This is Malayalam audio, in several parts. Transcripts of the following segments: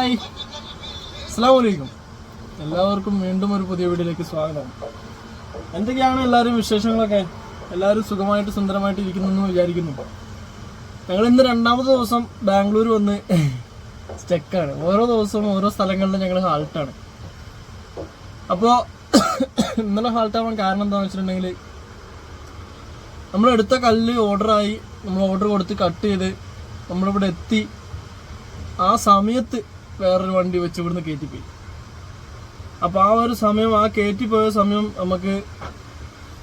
ഹായ്. അസ്സാം എല്ലാവർക്കും വീണ്ടും ഒരു പുതിയ വീഡിയോയിലേക്ക് സ്വാഗതം. എന്തൊക്കെയാണ് എല്ലാവരും വിശേഷങ്ങളൊക്കെ? എല്ലാവരും സുഖമായിട്ട് സുന്ദരമായിട്ട് ഇരിക്കുന്നു എന്ന് വിചാരിക്കുന്നു. ഞങ്ങൾ ഇന്ന് രണ്ടാമത്തെ ദിവസം ബാംഗ്ലൂർ വന്ന് സ്റ്റെക്കാണ്. ഓരോ ദിവസവും ഓരോ സ്ഥലങ്ങളിലും ഞങ്ങൾ ഹാൾട്ടാണ്. അപ്പോൾ ഇന്നലെ ഹാൾട്ടാവാൻ കാരണം എന്താണെന്ന് വെച്ചിട്ടുണ്ടെങ്കിൽ നമ്മൾ എടുത്ത കല്ല് ഓർഡറായി. നമ്മൾ ഓർഡർ കൊടുത്ത് കട്ട് ചെയ്ത് നമ്മളിവിടെ എത്തി. ആ സമയത്ത് വേറൊരു വണ്ടി വെച്ച് ഇവിടുന്ന് കയറ്റിപ്പോയി അപ്പോൾ ആ ഒരു സമയം ആ കയറ്റിപ്പോയ സമയം നമുക്ക്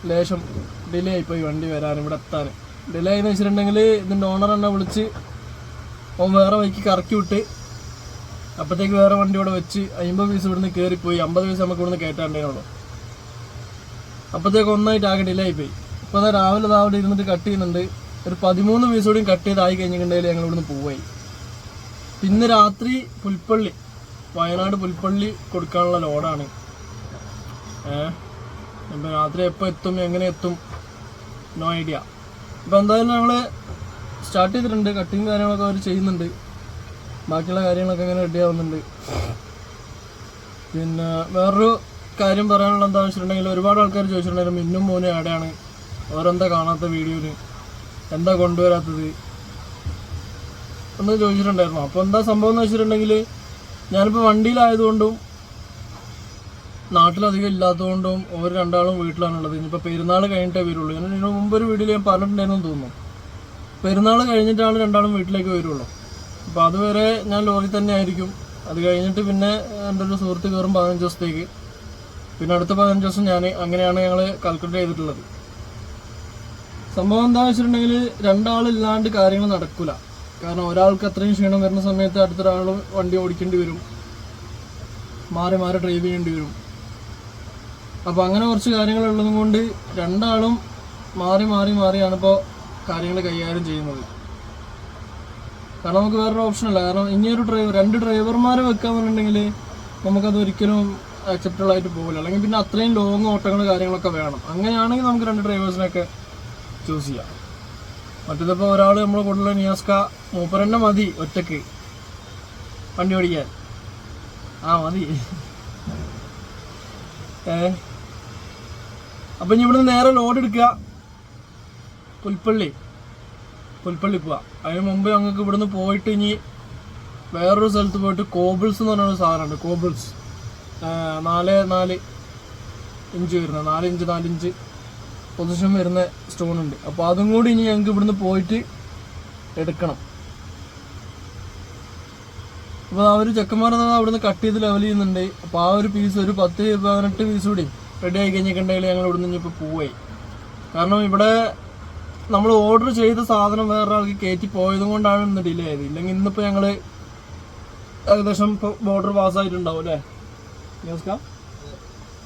ലേശം ഡിലേ ആയിപ്പോയി വണ്ടി വരാൻ ഇവിടെ എത്താൻ ഡിലേ ആയെന്ന് വെച്ചിട്ടുണ്ടെങ്കിൽ ഇതിന്റെ ഓണർ എന്നെ വിളിച്ച് ഓൻ വേറെ വഴിക്ക് കറക്കി വിട്ട് അപ്പോഴത്തേക്ക് വേറെ വണ്ടി ഇവിടെ വെച്ച് അമ്പത് പീസ് ഇവിടുന്ന് കയറിപ്പോയി അമ്പത് പീസ് നമുക്ക് ഇവിടുന്ന് കയറ്റാണ്ടേനുള്ളൂ അപ്പോഴത്തേക്ക് ഒന്നായിട്ട് ആകെ ഡിലേ ആയിപ്പോയി. ഇപ്പോൾ രാവിലെ അവിടെ ഇരുന്നിട്ട് കട്ട് ചെയ്യുന്നുണ്ട്. ഒരു പതിമൂന്ന് പീസ് കൂടിയും കട്ട് ചെയ്തായി കഴിഞ്ഞിട്ടുണ്ടെങ്കിൽ ഞങ്ങൾ ഇവിടുന്ന് പോവായി. പിന്നെ രാത്രി പുൽപ്പള്ളി വയനാട് പുൽപ്പള്ളി കൊടുക്കാനുള്ള ലോഡാണ്. ഇപ്പം രാത്രി എപ്പോൾ എത്തും എങ്ങനെ എത്തും? No idea. ഇപ്പം എന്തായാലും ഞങ്ങൾ സ്റ്റാർട്ട് ചെയ്തിട്ടുണ്ട്. കട്ടിങ് കാര്യങ്ങളൊക്കെ അവർ ചെയ്യുന്നുണ്ട്. ബാക്കിയുള്ള കാര്യങ്ങളൊക്കെ ഇങ്ങനെ റെഡി ആവുന്നുണ്ട്. പിന്നെ വേറൊരു കാര്യം പറയാനുള്ള എന്താണെന്ന് വെച്ചിട്ടുണ്ടെങ്കിൽ ഒരുപാട് ആൾക്കാർ ചോദിച്ചിട്ടുണ്ടായിരുന്നു മിന്നും മോനും ആടെയാണ്. ഓരോന്താ കാണാത്ത വീഡിയോന് എന്താ കൊണ്ടുവരാത്തത്? എന്ന് ചോദിച്ചിട്ടുണ്ടായിരുന്നു. അപ്പോൾ എന്താ സംഭവം എന്ന് വെച്ചിട്ടുണ്ടെങ്കിൽ ഞാനിപ്പോൾ വണ്ടിയിലായതുകൊണ്ടും നാട്ടിലധികം ഇല്ലാത്തതുകൊണ്ടും ഓരോ രണ്ടാളും വീട്ടിലാണ് വീട്ടിലാണുള്ളത്. ഇനിയിപ്പോൾ പെരുന്നാൾ കഴിഞ്ഞിട്ടേ വരുള്ളൂ. ഞാൻ ഇതിന് മുമ്പ് ഒരു വീഡിയോയിൽ ഞാൻ പറഞ്ഞിട്ടുണ്ടായിരുന്നു തോന്നുന്നു. പെരുന്നാൾ കഴിഞ്ഞിട്ടാണ് രണ്ടാളും വീട്ടിലേക്ക് വരുള്ളൂ. അപ്പോൾ അതുവരെ ഞാൻ ലോറി തന്നെ ആയിരിക്കും. അത് കഴിഞ്ഞിട്ട് പിന്നെ എന്റെ ഒരു സുഹൃത്ത് കയറും പതിനഞ്ച് ദിവസത്തേക്ക്. പിന്നെ അടുത്ത പതിനഞ്ച് ദിവസം ഞാൻ അങ്ങനെയാണ് ഞങ്ങൾ കാൽക്കുലേറ്റ് ചെയ്തിട്ടുള്ളത്. സംഭവം എന്താണെന്ന് വെച്ചിട്ടുണ്ടെങ്കിൽ രണ്ടാളില്ലാണ്ട് കാര്യങ്ങൾ നടക്കില്ല കാരണം ഒരാൾക്ക് അത്രയും ക്ഷീണം വരുന്ന സമയത്ത് അടുത്തൊരാൾ വണ്ടി ഓടിക്കേണ്ടി വരും. മാറി മാറി ഡ്രൈവ് ചെയ്യേണ്ടി വരും. അപ്പോൾ അങ്ങനെ കുറച്ച് കാര്യങ്ങളുള്ളതും കൊണ്ട് രണ്ടാളും മാറി മാറി മാറിയാണ് ഇപ്പോൾ കാര്യങ്ങൾ കൈകാര്യം ചെയ്യുന്നത്. കാരണം നമുക്ക് വേറൊരു ഓപ്ഷൻ ഇല്ല കാരണം ഇനിയൊരു ഡ്രൈവർ രണ്ട് ഡ്രൈവർമാരെ വെക്കാന്നുണ്ടെങ്കിൽ നമുക്കത് ഒരിക്കലും അക്സെപ്റ്റബിൾ ആയിട്ട് പോകില്ല അല്ലെങ്കിൽ പിന്നെ അത്രയും ലോങ് ഓട്ടങ്ങൾ കാര്യങ്ങളൊക്കെ വേണം. അങ്ങനെയാണെങ്കിൽ നമുക്ക് രണ്ട് ഡ്രൈവേഴ്സിനൊക്കെ ചൂസ് ചെയ്യാം. മറ്റേതിപ്പോൾ ഒരാൾ നമ്മളെ കൂടുതൽ നിയാസ്ക മൂപ്പരന്നെ മതി ഒറ്റയ്ക്ക്. വണ്ടി ഓടിക്കാൻ. ആ മതി. ഏ? അപ്പം ഇനി ഇവിടുന്ന് നേരെ ലോഡ് എടുക്കുക. പുൽപ്പള്ളി. പുൽപ്പള്ളി പോവാ. അതിന് മുമ്പ് ഞങ്ങൾക്ക് ഇവിടുന്ന് പോയിട്ട് ഇനി വേറൊരു സ്ഥലത്ത് പോയിട്ട് കോബിൾസ് എന്ന് പറഞ്ഞൊരു സാധനമുണ്ട്. കോബിൾസ്. നാല് നാല് ഇഞ്ച് വരുന്ന നാല് ഇഞ്ച് നാലിഞ്ച് പൊസിഷൻ വരുന്ന സ്റ്റോൺ ഉണ്ട്. അപ്പോൾ അതും കൂടി ഇനി ഞങ്ങൾക്ക് ഇവിടുന്ന് പോയിട്ട് എടുക്കണം. അപ്പോൾ ആ ഒരു ചെക്കന്മാർ അവിടുന്ന് കട്ട് ചെയ്ത് ലെവൽ ചെയ്യുന്നുണ്ട്. അപ്പോൾ ആ ഒരു പീസ് ഒരു പത്ത് പതിനെട്ട് പീസ് കൂടി റെഡി ആയി കഴിഞ്ഞിട്ടുണ്ടെങ്കിൽ ഞങ്ങൾ ഇവിടുന്ന് ഇനിയിപ്പോൾ പോവായി കാരണം ഇവിടെ നമ്മൾ ഓർഡർ ചെയ്ത സാധനം വേറൊരാൾക്ക് കയറ്റി പോയതും കൊണ്ടാണ് ഇന്ന് ഡിലേ ആയത്. ഇല്ലെങ്കിൽ ഇന്നിപ്പോൾ ഞങ്ങൾ ഏകദേശം ഇപ്പോൾ ബോർഡർ പാസ്സായിട്ടുണ്ടാവും അല്ലേ?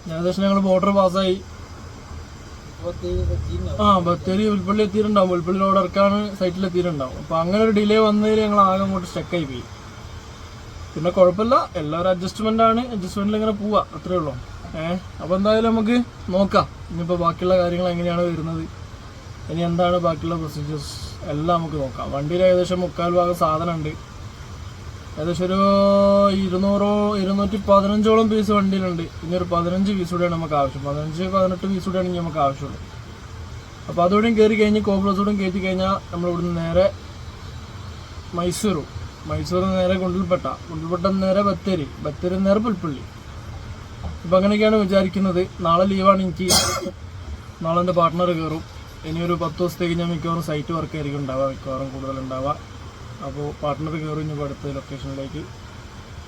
ഏകദേശം ഞങ്ങൾ ബോർഡർ പാസ്സായി ആ ബത്തേരി ഉൾപ്പള്ളി എത്തിയിട്ടുണ്ടാവും. ഉൾപ്പള്ളി റോഡ് ഇറക്കാണ് സൈറ്റിൽ എത്തിയിട്ടുണ്ടാവും. അപ്പൊ അങ്ങനെ ഒരു ഡിലേ വന്നതിൽ ഞങ്ങൾ ആകെ അങ്ങോട്ട് സ്റ്റക്കായി പോയി. പിന്നെ കുഴപ്പമില്ല. എല്ലാവരും അഡ്ജസ്റ്റ്മെന്റ് ആണ്. അഡ്ജസ്റ്റ്മെന്റിൽ ഇങ്ങനെ പോവാ. അത്രേ ഉള്ളൂ. ഏഹ് അപ്പൊ എന്തായാലും നമുക്ക് നോക്കാം. ഇനിയിപ്പോ ബാക്കിയുള്ള കാര്യങ്ങൾ എങ്ങനെയാണ് വരുന്നത്? ഇനി എന്താണ് ബാക്കിയുള്ള പ്രൊസീജിയേഴ്സ് എല്ലാം നമുക്ക് നോക്കാം. വണ്ടിയിൽ ഏകദേശം മുക്കാൽ ഭാഗം സാധനം ഉണ്ട് ഏകദേശം ഒരു ഇരുന്നൂറോ ഇരുന്നൂറ്റി പതിനഞ്ചോളം പീസ് വണ്ടിയിലുണ്ട്. ഇനി ഒരു പതിനഞ്ച് പീസ് കൂടെയാണ് നമുക്ക് ആവശ്യം. പതിനഞ്ച് പതിനെട്ട് പീസ് കൂടെയാണ് ഇനി നമുക്ക് ആവശ്യമുള്ളൂ. അപ്പോൾ അതോടെയും കയറി കഴിഞ്ഞ് കോബ്ലസൂടെയും കയറ്റി കഴിഞ്ഞാൽ നമ്മൾ ഇവിടുന്ന് നേരെ മൈസൂരു. മൈസൂർ നേരെ കുണ്ടിൽപ്പെട്ട കുണ്ടിൽപ്പെട്ട നേരെ ബത്തേരി. ബത്തേരി നേരെ പുൽപ്പള്ളി. ഇപ്പം അങ്ങനെയൊക്കെയാണ് വിചാരിക്കുന്നത്. നാളെ ലീവാണ് എനിക്ക്. നാളെ എന്റെ പാർട്ട്ണർ കയറും ഇനിയൊരു പത്ത് ദിവസത്തേക്ക് ഞാൻ മിക്കവാറും സൈറ്റ് വർക്ക് ആയിരിക്കും ഉണ്ടാവുക. മിക്കവാറും കൂടുതൽ ഉണ്ടാവുക. അപ്പോൾ പാർട്ട്ണർ കയറും ഇനി അടുത്ത ലൊക്കേഷനിലേക്ക്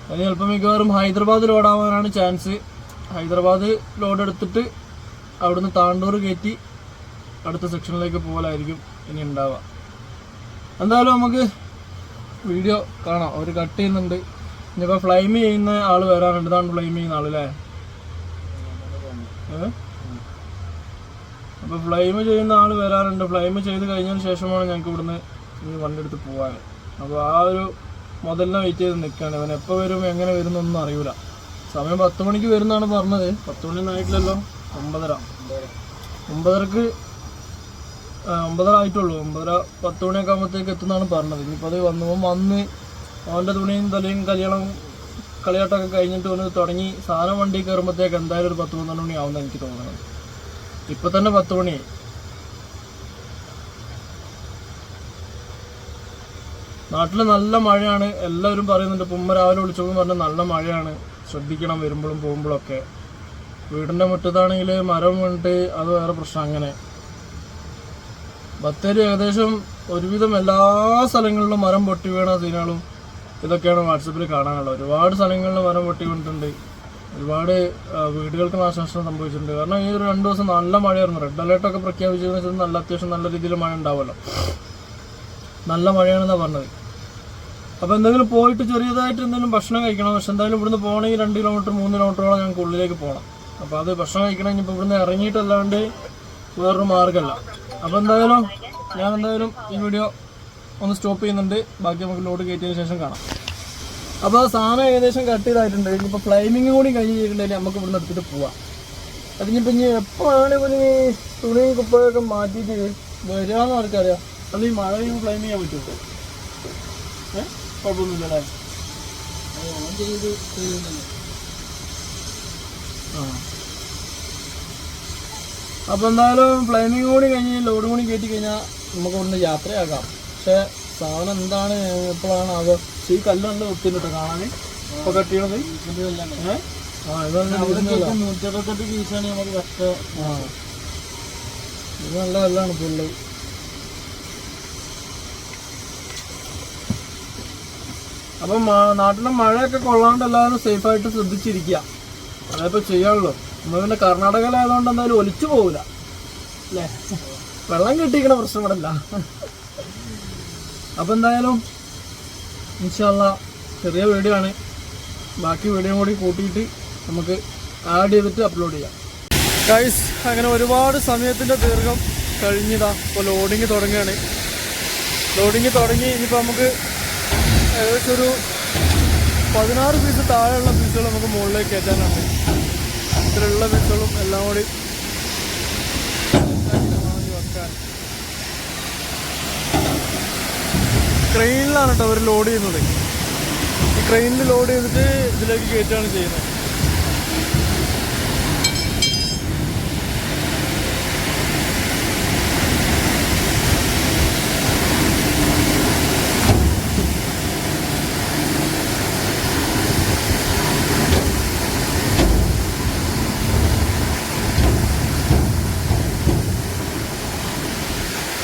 അത് ചിലപ്പോൾ മിക്കവാറും ഹൈദരാബാദ് ലോഡാവാനാണ് ചാൻസ് ഹൈദരാബാദ് ലോഡ് എടുത്തിട്ട് അവിടുന്ന് താണ്ടൂർ കയറ്റി അടുത്ത സെക്ഷനിലേക്ക് പോകലായിരിക്കും ഇനി ഉണ്ടാവുക. എന്തായാലും നമുക്ക് വീഡിയോ കാണാം. അവർ കട്ട് ചെയ്യുന്നുണ്ട്. ഇനിയിപ്പോൾ ഫ്ലൈമ് ചെയ്യുന്ന ആൾ വരാറുണ്ട്. ഇതാണ് ഫ്ലൈം ചെയ്യുന്ന ആളല്ലേ അപ്പോൾ ഫ്ലൈമ് ചെയ്യുന്ന ആൾ വരാറുണ്ട്. ഫ്ലൈമ് ചെയ്ത് കഴിഞ്ഞതിന് ശേഷമാണ് ഞങ്ങൾക്ക് ഇവിടുന്ന് വണ്ടി എടുത്ത് പോകാൻ അപ്പോൾ ആ ഒരു മുതലിനെ വെയിറ്റ് ചെയ്ത് നിൽക്കുകയാണ് ഇവൻ എപ്പോൾ വരും എങ്ങനെ വരും എന്നൊന്നും അറിയില്ല സമയം പത്ത് മണിക്ക് വരുന്നതാണ് പറഞ്ഞത്. പത്ത് മണി ആയിട്ടില്ലല്ലോ. ഒമ്പതര. ഒമ്പതരക്ക് ഒമ്പതര ആയിട്ടുള്ളൂ. ഒമ്പതര പത്ത് മണിയൊക്കെ ആകുമ്പോഴത്തേക്ക് എത്തുന്നതാണ് പറഞ്ഞത്. ഇനിയിപ്പോൾ അത് വന്നു വന്ന് അവന്റെ തുണിയും തലയും കല്യാണം കളിയാട്ടമൊക്കെ കഴിഞ്ഞിട്ട് വന്ന് തുടങ്ങി സാധനം വണ്ടി കയറുമ്പോഴത്തേക്ക് എന്തായാലും ഒരു പത്ത് പന്ത്രണ്ട് മണി ആവുമെന്ന് എനിക്ക് തോന്നുന്നത്. ഇപ്പം തന്നെ പത്ത് മണിയായി നാട്ടിൽ നല്ല മഴയാണ്. എല്ലാവരും പറയുന്നുണ്ട് ഇപ്പം ഉമ്മ രാവിലെ വിളിച്ചപ്പോൾ പറഞ്ഞ നല്ല മഴയാണ്. ശ്രദ്ധിക്കണം വരുമ്പോഴും പോകുമ്പോഴൊക്കെ. വീടിന്റെ മുറ്റത്താണെങ്കിൽ മരം വീണിട്ട് അത് വേറെ പ്രശ്നം അങ്ങനെ. ബത്തേരി ഏകദേശം ഒരുവിധം എല്ലാ സ്ഥലങ്ങളിലും മരം പൊട്ടി വീണ സീനുകളും ഇതൊക്കെയാണ് വാട്സപ്പിൽ കാണാനുള്ളത്. ഒരുപാട് സ്ഥലങ്ങളിൽ മരം പൊട്ടി വീണിട്ടുണ്ട്. ഒരുപാട് വീടുകൾക്ക് നാശനഷ്ടം സംഭവിച്ചിട്ടുണ്ട്. കാരണം ഈ ഒരു രണ്ട് ദിവസം നല്ല മഴയായിരുന്നു. റെഡ് അലേർട്ടൊക്കെ പ്രഖ്യാപിച്ചതെന്ന് വെച്ചാൽ നല്ല അത്യാവശ്യം നല്ല രീതിയിൽ മഴ ഉണ്ടാവുമല്ലോ. നല്ല മഴയാണെന്നാണ് പറഞ്ഞത്. അപ്പോൾ എന്തെങ്കിലും പോയിട്ട് ചെറിയതായിട്ട് എന്തെങ്കിലും ഭക്ഷണം കഴിക്കണം? പക്ഷെ എന്തായാലും ഇവിടുന്ന് പോകണമെങ്കിൽ രണ്ട് കിലോമീറ്റർ മൂന്ന് കിലോമീറ്ററോളം ഞങ്ങൾക്ക് ഉള്ളിലേക്ക് പോകണം. അപ്പോൾ അത് ഭക്ഷണം കഴിക്കണം ഇപ്പോൾ ഇവിടുന്ന് ഇറങ്ങിയിട്ടല്ലാണ്ട് വേറൊരു മാർഗമല്ല അപ്പോൾ എന്തായാലും ഞാൻ എന്തായാലും ഈ വീഡിയോ ഒന്ന് സ്റ്റോപ്പ് ചെയ്യുന്നുണ്ട്. ബാക്കി നമുക്ക് ലോഡ് കയറ്റിയതിന് ശേഷം കാണാം. അപ്പോൾ സാധനം ഏകദേശം കട്ട് ചെയ്തായിട്ടുണ്ട്. ഇനിയിപ്പോൾ ഫ്ലൈമിങ് കൂടി കഴിഞ്ഞ് കഴിഞ്ഞിട്ടുണ്ടെങ്കിൽ നമുക്ക് ഇവിടുന്ന് എടുത്തിട്ട് പോവാം. അതിനിപ്പോൾ ഇനി എപ്പോഴാണ് ഇപ്പം ഇനി തുണി കുപ്പയൊക്കെ മാറ്റിയിട്ട് വരികയെന്ന് ആർക്കറിയാം. അത് ഈ മഴ ഫ്ലൈം ചെയ്യാൻ പറ്റുമോ? ഏഹ് കുഴപ്പമൊന്നുമില്ലല്ലേ ആ. അപ്പോൾ എന്തായാലും ഫ്ലൈമിങ് കൂടി കഴിഞ്ഞ് ലോഡ് കൂടി കയറ്റി കഴിഞ്ഞാൽ നമുക്ക് ഒന്ന് യാത്രയാക്കാം. പക്ഷേ സാധനം എന്താണ് എപ്പോഴാണ് അത്? ഈ കല്ല് നല്ല ഒത്തിരിട്ടോ കാണാൻ ഇപ്പൊ കെട്ടിയത്? നൂറ്റി ആ വീശുന്നതല്ല. നൂറ്ററുപത്തെട്ട് പീസാണ് നമുക്ക് കഷ്ട ആ. ഇത് നല്ല കല്ലാണ് പുള്ളി അപ്പം നാട്ടിലെ മഴയൊക്കെ കൊള്ളാണ്ട് എല്ലാവരും സേഫായിട്ട് ശ്രദ്ധിച്ചിരിക്കുക. അതേപ്പോ ചെയ്യാനുള്ളൂ. നമ്മൾ പിന്നെ കർണാടകയിലായതുകൊണ്ട് എന്തായാലും ഒലിച്ചു പോകില്ല അല്ലേ? വെള്ളം കിട്ടിയിരിക്കണ പ്രശ്നം ഇവിടെ അല്ല അപ്പം എന്തായാലും ഇൻഷാല്ല ചെറിയ വീഡിയോ ആണ്. ബാക്കി വീഡിയോ കൂടി കൂട്ടിയിട്ട് നമുക്ക് ആഡ് ചെയ്തിട്ട് അപ്ലോഡ് ചെയ്യാം. ഗൈസ് അങ്ങനെ ഒരുപാട് സമയത്തിന്റെ ദീർഘം കഴിഞ്ഞതാ. ഇപ്പോൾ ലോഡിങ് തുടങ്ങുകയാണ്. ലോഡിങ് തുടങ്ങി ഇനിയിപ്പോൾ നമുക്ക് ഏകദേശം ഒരു പതിനാറ് പീസ് താഴെയുള്ള പീസുകൾ നമുക്ക് മുകളിലേക്ക് കയറ്റാനുണ്ട് ഇത്രയുള്ള പീസുകളും എല്ലാം കൂടി വെക്കാൻ. ക്രെയിനിലാണ് കേട്ടോ അവർ ലോഡ് ചെയ്യുന്നത്. ഈ ക്രെയിനിൽ ലോഡ് ചെയ്തിട്ട് ഇതിലേക്ക് കയറ്റുകയാണ് ചെയ്യുന്നത്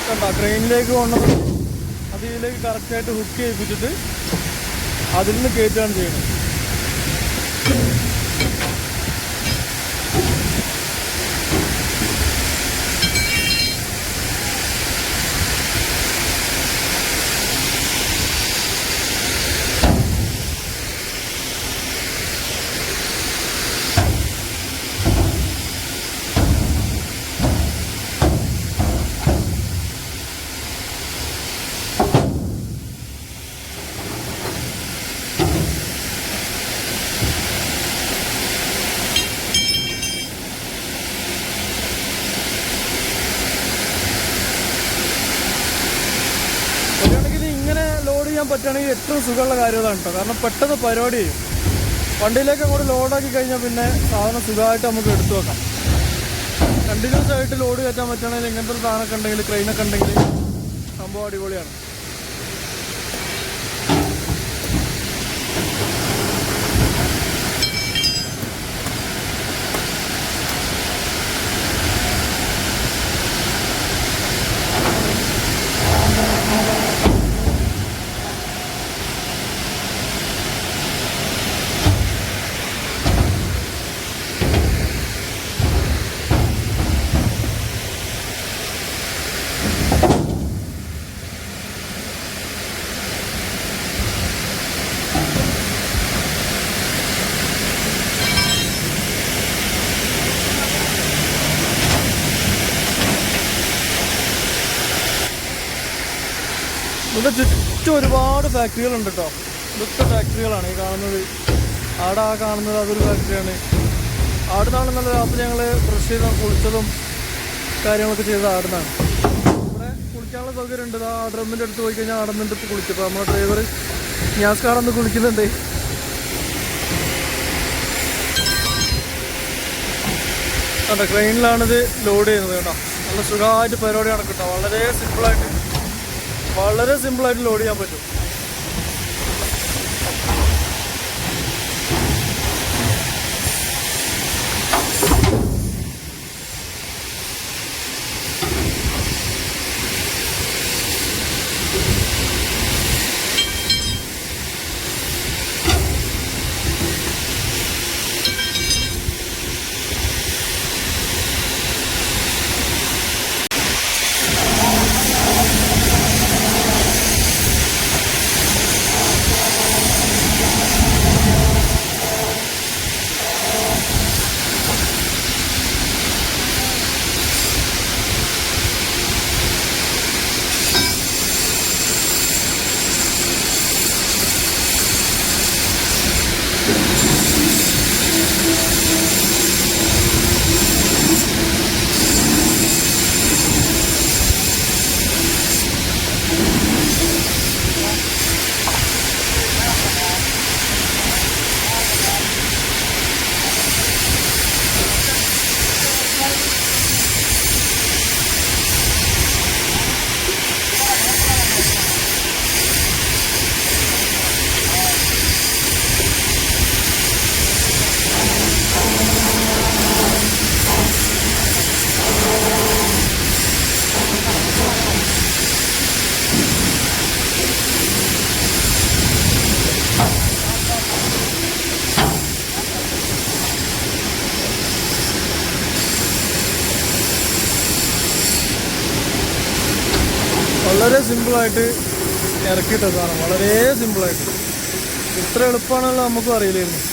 കണ്ട ട്രെയിനിലേക്ക് കൊണ്ടുവന്ന് അതിലേക്ക് കറക്റ്റായിട്ട് ഹുക്ക് ചെയ്യിപ്പിച്ചിട്ട് അതിൽ നിന്ന് കയറ്റുകയാണ് ചെയ്യുന്നത് പറ്റുകയാണെങ്കിൽ ഇങ്ങനെ ലോഡ് ചെയ്യാൻ പറ്റുകയാണെങ്കിൽ ഏറ്റവും സുഖമുള്ള കാര്യം അതാണ് കേട്ടോ. കാരണം പെട്ടെന്ന് പരിപാടി ചെയ്യും. വണ്ടിയിലേക്ക് അങ്ങോട്ട് ലോഡാക്കി കഴിഞ്ഞാൽ പിന്നെ സാധനം സുഖമായിട്ട് നമുക്ക് എടുത്തു വെക്കാം. കണ്ടിന്യൂസ് ആയിട്ട് ലോഡ് കയറ്റാൻ പറ്റുകയാണെങ്കിൽ ഇങ്ങനത്തെ ഒരു സാധനമൊക്കെ ഉണ്ടെങ്കിൽ ക്രെയിനൊക്കെ ഉണ്ടെങ്കിൽ സംഭവം അടിപൊളിയാണ്. ഇവിടെ ചുറ്റും ഒരുപാട് ഫാക്ടറികളുണ്ട് കേട്ടോ ഇതൊക്കെ ഫാക്ടറികളാണ് ഈ കാണുന്നത്. ആടെ ആ കാണുന്നത് അതൊരു ഫാക്ടറിയാണ്. അവിടെ നിന്നാണ് നല്ല രാത്രി ഞങ്ങൾ ബ്രഷ് ചെയ്ത് കുളിച്ചതും കാര്യങ്ങളൊക്കെ ചെയ്തത് അവിടെ ഇവിടെ കുളിക്കാനുള്ള സൗകര്യം ഉണ്ട് ആ ഡ്രമ്മിന്റെ അടുത്ത് പോയി കഴിഞ്ഞാൽ അവിടെ നിന്നിട്ട് കുളിച്ചപ്പോൾ നമ്മുടെ ഡ്രൈവർ ഞാസ്കാറന്ന് കുളിക്കുന്നുണ്ട്. കേട്ടോ ട്രെയിനിലാണിത് ലോഡ് ചെയ്യുന്നത് കേട്ടോ. നല്ല സുഖമായിട്ട് പരിപാടി നടക്കട്ടോ. വളരെ സിമ്പിളായിട്ട് വളരെ സിമ്പിളായിട്ട് ലോഡ് ചെയ്യാൻ പറ്റും. വളരെ സിമ്പിളായിട്ട് ഇറക്കിയിട്ടതാണ്. വളരെ സിമ്പിളായിട്ട്. ഇത്ര എളുപ്പമാണല്ലോ നമുക്കും അറിയില്ലായിരുന്നു.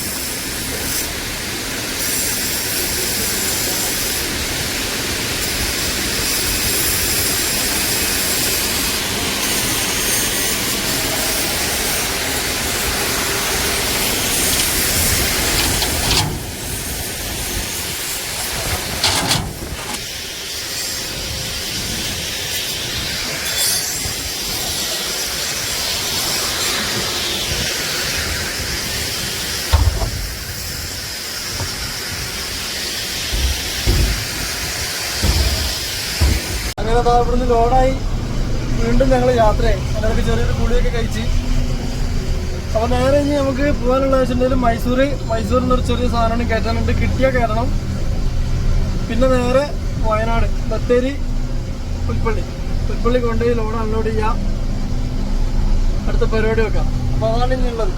ദാ ഇവിടുന്ന് ലോഡായി വീണ്ടും ഞങ്ങൾ യാത്രയായി. അതിനൊക്കെ ചെറിയൊരു കുളിയൊക്കെ കഴിച്ച്. അപ്പോൾ നേരെ ഇനി നമുക്ക് പോകാനുള്ള വെച്ചിട്ടുണ്ടെങ്കിൽ മൈസൂർ മൈസൂരിൽ നിന്നൊരു ചെറിയ സാധനം കയറ്റാനുണ്ട്. കിട്ടിയാൽ കയറണം. പിന്നെ നേരെ വയനാട് ബത്തേരി പുൽപ്പള്ളി. പുൽപ്പള്ളി കൊണ്ടുപോയി ലോഡ് അൺലോഡ് ചെയ്യാം. അടുത്ത പരിപാടി വെക്കാം. അപ്പോൾ അതാണ് ഇനിയുള്ളത്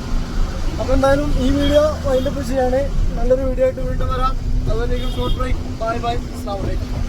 അപ്പോൾ എന്തായാലും ഈ വീഡിയോ വൈൻഡപ്പ് ചെയ്യാണ് നല്ലൊരു വീഡിയോ ആയിട്ട് വീണ്ടും വരാം. അതുപോലെ ഷോർട്ട് ബ്രേക്ക് ബൈ ബൈ വലൈക്കും